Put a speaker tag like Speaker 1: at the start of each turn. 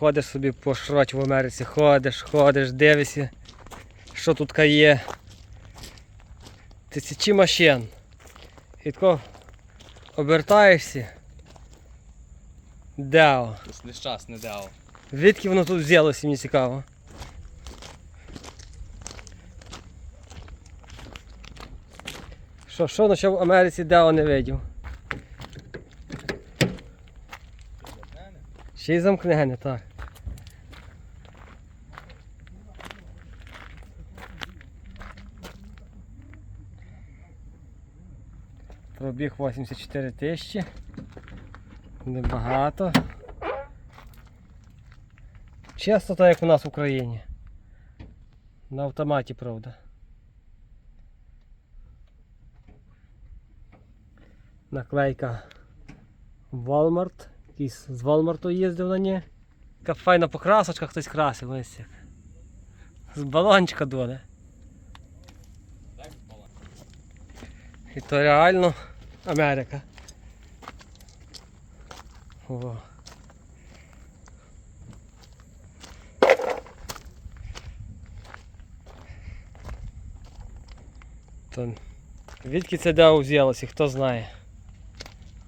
Speaker 1: ходиш собі по шроті в Америці, ходиш, ходиш, дивишся, що тут є. Тисячі машин. І тако обертаєшся. Део.
Speaker 2: Нещасне део.
Speaker 1: Звідки воно тут взялося, мені цікаво. Що, що, ну ще в Америці Део не видів. Ще й замкнене, так. Пробіг 84 тисячі. Небагато. Чесно, так як у нас в Україні. На автоматі, правда. Наклейка Walmart. Якийсь з Walmart їздив на ній. Така файна покрасочка, хтось красив ось як. З балончика
Speaker 2: була.
Speaker 1: І то реально Америка. О. То, відки це де взялося, хто знає.